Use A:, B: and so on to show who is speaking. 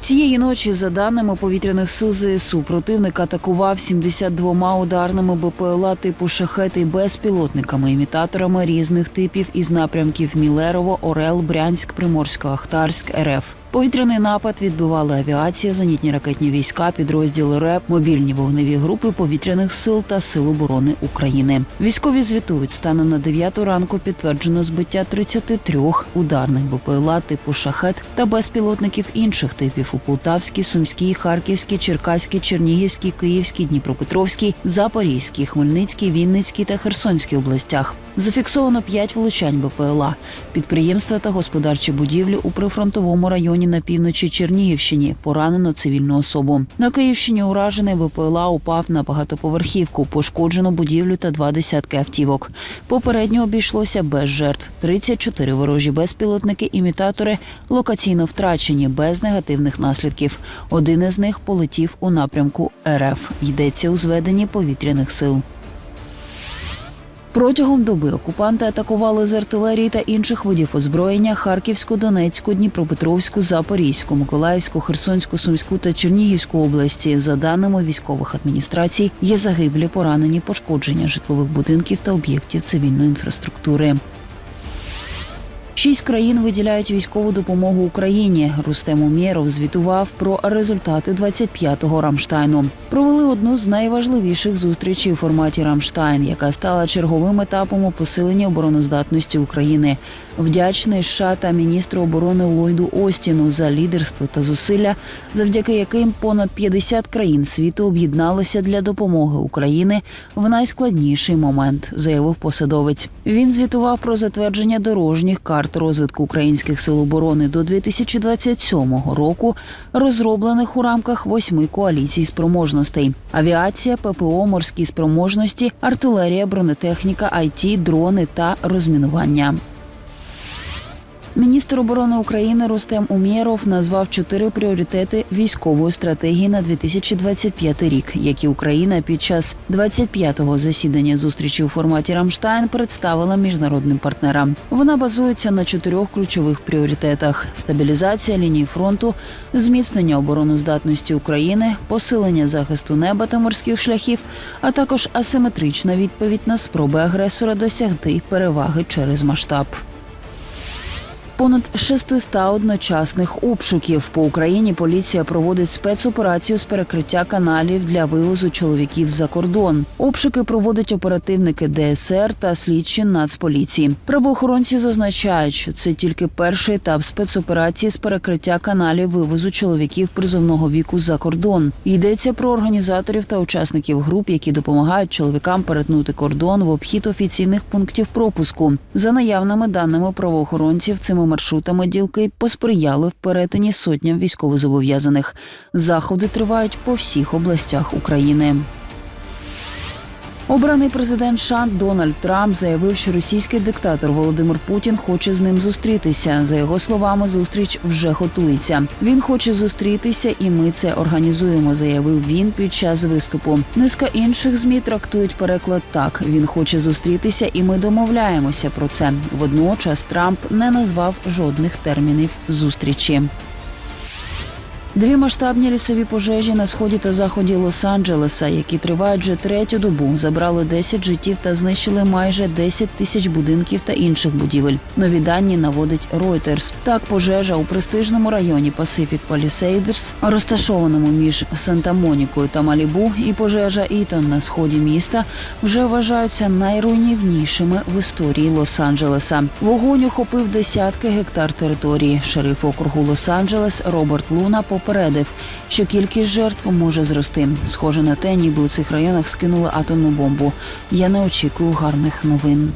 A: Цієї ночі, за даними повітряних сил ЗСУ, противник атакував 72 ударними БПЛА типу шахети безпілотниками, імітаторами різних типів із напрямків Мілерово, Орел, Брянськ, Приморсько-Ахтарськ, РФ. Повітряний напад відбивали авіація, зенітні ракетні війська, підрозділи РЕП, мобільні вогневі групи повітряних сил та сил оборони України. Військові звітують станом на 9 ранку підтверджено збиття 33 ударних БПЛА типу шахет та безпілотників інших типів у Полтавській, Сумській, Харківській, Черкаській, Чернігівській, Київській, Дніпропетровській, Запорізькій, Хмельницькій, Вінницькій та Херсонській областях. Зафіксовано 5 влучань БПЛА, підприємства та господарчі будівлі у прифронтовому районі на півночі Чернігівщині. Поранено цивільну особу. На Київщині уражений БПЛА упав на багатоповерхівку, пошкоджено будівлю та два десятки автівок. Попередньо обійшлося без жертв. 34 ворожі безпілотники, імітатори локаційно втрачені без негативних наслідків. Один із них полетів у напрямку РФ. Йдеться у зведенні повітряних сил. Протягом доби окупанти атакували з артилерії та інших видів озброєння Харківську, Донецьку, Дніпропетровську, Запорізьку, Миколаївську, Херсонську, Сумську та Чернігівську області. За даними військових адміністрацій, є загиблі, поранені, пошкодження житлових будинків та об'єктів цивільної інфраструктури. Шість країн виділяють військову допомогу Україні. Рустем Умєров звітував про результати 25-го Рамштайну. Провели одну з найважливіших зустрічей у форматі Рамштайн, яка стала черговим етапом у посиленні обороноздатності України. Вдячний США та міністру оборони Ллойду Остіну за лідерство та зусилля, завдяки яким понад 50 країн світу об'єдналися для допомоги України в найскладніший момент, заявив посадовець. Він звітував про затвердження дорожніх карт розвитку українських сил оборони до 2027 року, розроблених у рамках восьми коаліцій спроможностей: авіація, ППО, морські спроможності, артилерія, бронетехніка, IT, дрони та розмінування. Міністр оборони України Рустем Умєров назвав чотири пріоритети військової стратегії на 2025 рік, які Україна під час 25-го засідання зустрічі у форматі Рамштайн представила міжнародним партнерам. Вона базується на чотирьох ключових пріоритетах: стабілізація лінії фронту, зміцнення обороноздатності України, посилення захисту неба та морських шляхів, а також асиметрична відповідь на спроби агресора досягти переваги через масштаб. Понад 600 одночасних обшуків по Україні поліція проводить спецоперацію з перекриття каналів для вивозу чоловіків за кордон. Обшуки проводять оперативники ДСР та слідчі Нацполіції. Правоохоронці зазначають, що це тільки перший етап спецоперації з перекриття каналів вивозу чоловіків призовного віку за кордон. Йдеться про організаторів та учасників груп, які допомагають чоловікам перетнути кордон в обхід офіційних пунктів пропуску. За наявними даними правоохоронців, цими маршрутами ділки посприяли в перетині сотням військовозобов'язаних. Заходи тривають по всіх областях України. Обраний президент США Дональд Трамп заявив, що російський диктатор Володимир Путін хоче з ним зустрітися. За його словами, зустріч вже готується. Він хоче зустрітися, і ми це організуємо. Заявив він під час виступу. Низка інших змі трактують переклад так: він хоче зустрітися, і ми домовляємося про це. Водночас Трамп не назвав жодних термінів зустрічі. Дві масштабні лісові пожежі на сході та заході Лос-Анджелеса, які тривають вже третю добу, забрали 10 життів та знищили майже 10 тисяч будинків та інших будівель. Нові дані наводить Reuters. Так, пожежа у престижному районі Pacific Palisades, розташованому між Санта-Монікою та Малібу, і пожежа Ітон на сході міста вже вважаються найруйнівнішими в історії Лос-Анджелеса. Вогонь охопив десятки гектар території. Шериф округу Лос-Анджелес Роберт Луна попередив, що кількість жертв може зрости. Схоже на те, ніби у цих районах скинули атомну бомбу. Я не очікую гарних новин.